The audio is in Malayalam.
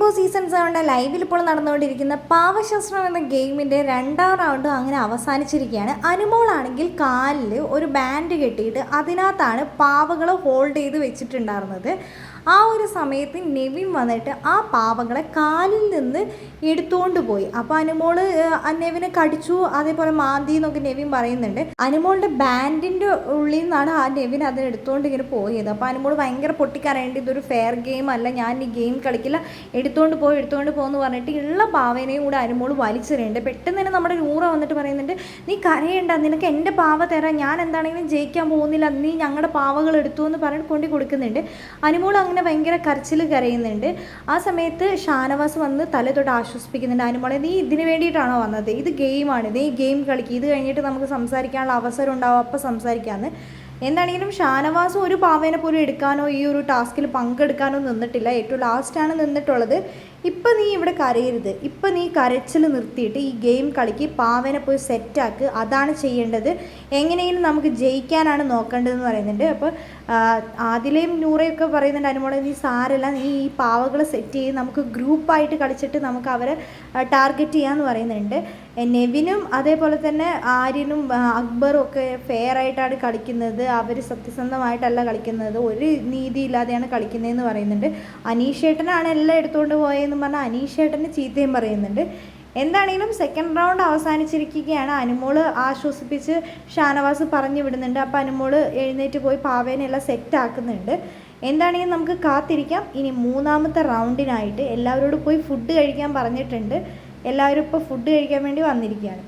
ബോസ് സീസൺ സെവന്റെ ലൈവിൽ ഇപ്പോൾ നടന്നുകൊണ്ടിരിക്കുന്ന പാവശാസ്ത്രം എന്ന ഗെയിമിന്റെ രണ്ടാം റൗണ്ടും അങ്ങനെ അവസാനിച്ചിരിക്കുകയാണ്. അനുമോളാണെങ്കിൽ കാലിൽ ഒരു ബാൻഡ് കെട്ടിയിട്ട് അതിനകത്താണ് പാവകളെ ഹോൾഡ് ചെയ്ത് വെച്ചിട്ടുണ്ടായിരുന്നത്. ആ ഒരു സമയത്ത് നെവിൻ വന്നിട്ട് ആ പാവങ്ങളെ കാലിൽ നിന്ന് എടുത്തുകൊണ്ട് പോയി. അപ്പോൾ അനുമോൾ നെവിനെ കടിച്ചു അതേപോലെ മാന്തി എന്നൊക്കെ നെവിൻ പറയുന്നുണ്ട്. അനുമോളുടെ ബാൻഡിന്റെ ഉള്ളിൽ നിന്നാണ് ആ നെവിൻ അതിന് എടുത്തുകൊണ്ട് ഇങ്ങനെ പോയത്. അപ്പോൾ അനുമോൾ ഭയങ്കര പൊട്ടിക്കരയേണ്ടി ഇതൊരു ഫെയർ ഗെയിം അല്ല. ഞാൻ ഈ ഗെയിം കളിക്കില്ല. എടുത്തുകൊണ്ട് പോയി എടുത്തുകൊണ്ട് പോകുമെന്ന് പറഞ്ഞിട്ട് ഉള്ള പാവനെയും കൂടെ അനുമോൾ വലിച്ചെറിയുന്നുണ്ട്. പെട്ടെന്ന് തന്നെ നമ്മുടെ നൂറ വന്നിട്ട് പറയുന്നുണ്ട് നീ കരയേണ്ട നിനക്ക് എന്റെ പാവ തരാം ഞാൻ എന്താണെങ്കിലും ജയിക്കാൻ പോകുന്നില്ല. നീ ഞങ്ങളുടെ പാവകൾ എടുത്തു എന്ന് പറഞ്ഞിട്ട് കൊണ്ടി കൊടുക്കുന്നുണ്ട് അനുമോൾ അങ്ങനെ ഭയങ്കര കരച്ചിൽ കരയുന്നുണ്ട്. ആ സമയത്ത് ഷാനവാസ് വന്ന് തല തൊട്ട് ആശ്വസിപ്പിക്കുന്നുണ്ട്. അനുമോളെ നീ ഇതിന് വേണ്ടിയിട്ടാണോ വന്നത്? ഇത് ഗെയിമാണ്. നീ ഗെയിം കളിക്കുക ഇത് കഴിഞ്ഞിട്ട് നമുക്ക് സംസാരിക്കാനുള്ള അവസരം ഉണ്ടാവും. അപ്പം സംസാരിക്കാമെന്ന് എന്താണെങ്കിലും ഷാനവാസും ഒരു പാവേനെ പോലും എടുക്കാനോ ഈ ഒരു ടാസ്കിൽ പങ്കെടുക്കാനോ നിന്നിട്ടില്ല. ഏറ്റവും ലാസ്റ്റാണ് നിന്നിട്ടുള്ളത്. ഇപ്പം നീ ഇവിടെ കരയരുത്. ഇപ്പം നീ കരച്ചിൽ നിർത്തിയിട്ട് ഈ ഗെയിം കളിക്ക് പാവേനെ പോയി സെറ്റാക്ക് അതാണ് ചെയ്യേണ്ടത്. എങ്ങനെയെങ്കിലും നമുക്ക് ജയിക്കാനാണ് നോക്കേണ്ടതെന്ന് പറയുന്നുണ്ട്. അപ്പോൾ ആദിലയും നൂറയൊക്കെ പറയുന്നുണ്ട് അനുമോളെ നീ സാരല്ല നീ ഈ പാവകളെ സെറ്റ് ചെയ്ത് നമുക്ക് ഗ്രൂപ്പായിട്ട് കളിച്ചിട്ട് നമുക്ക് അവരെ ടാർഗറ്റ് ചെയ്യാമെന്ന് പറയുന്നുണ്ട്. നെവിനും അതേപോലെ തന്നെ ആര്യനും അക്ബറും ഒക്കെ ഫെയർ ആയിട്ടാണ് കളിക്കുന്നത്. അവർ സത്യസന്ധമായിട്ടല്ല കളിക്കുന്നത്. ഒരു നീതി ഇല്ലാതെയാണ് കളിക്കുന്നതെന്ന് പറയുന്നുണ്ട്. അനീഷേട്ടനാണ് എല്ലാം എടുത്തുകൊണ്ട് പോയതെന്ന് പറഞ്ഞാൽ അനീഷേട്ടന് ചീത്തയും പറയുന്നുണ്ട്. എന്താണെങ്കിലും സെക്കൻഡ് റൗണ്ട് അവസാനിച്ചിരിക്കുകയാണ്. അനുമോൾ ആശ്വസിപ്പിച്ച് ഷാനവാസ് പറഞ്ഞു വിടുന്നുണ്ട്. അപ്പോൾ അനുമോൾ എഴുന്നേറ്റ് പോയി പാവേനെല്ലാം സെറ്റ് ആക്കുന്നുണ്ട്. എന്താണെങ്കിലും നമുക്ക് കാത്തിരിക്കാം. ഇനി മൂന്നാമത്തെ റൗണ്ടിനായിട്ട് എല്ലാവരോടും പോയി ഫുഡ് കഴിക്കാൻ പറഞ്ഞിട്ടുണ്ട്. എല്ലാവരും ഇപ്പോൾ ഫുഡ് കഴിക്കാൻ വേണ്ടി വന്നിരിക്കുകയാണ്.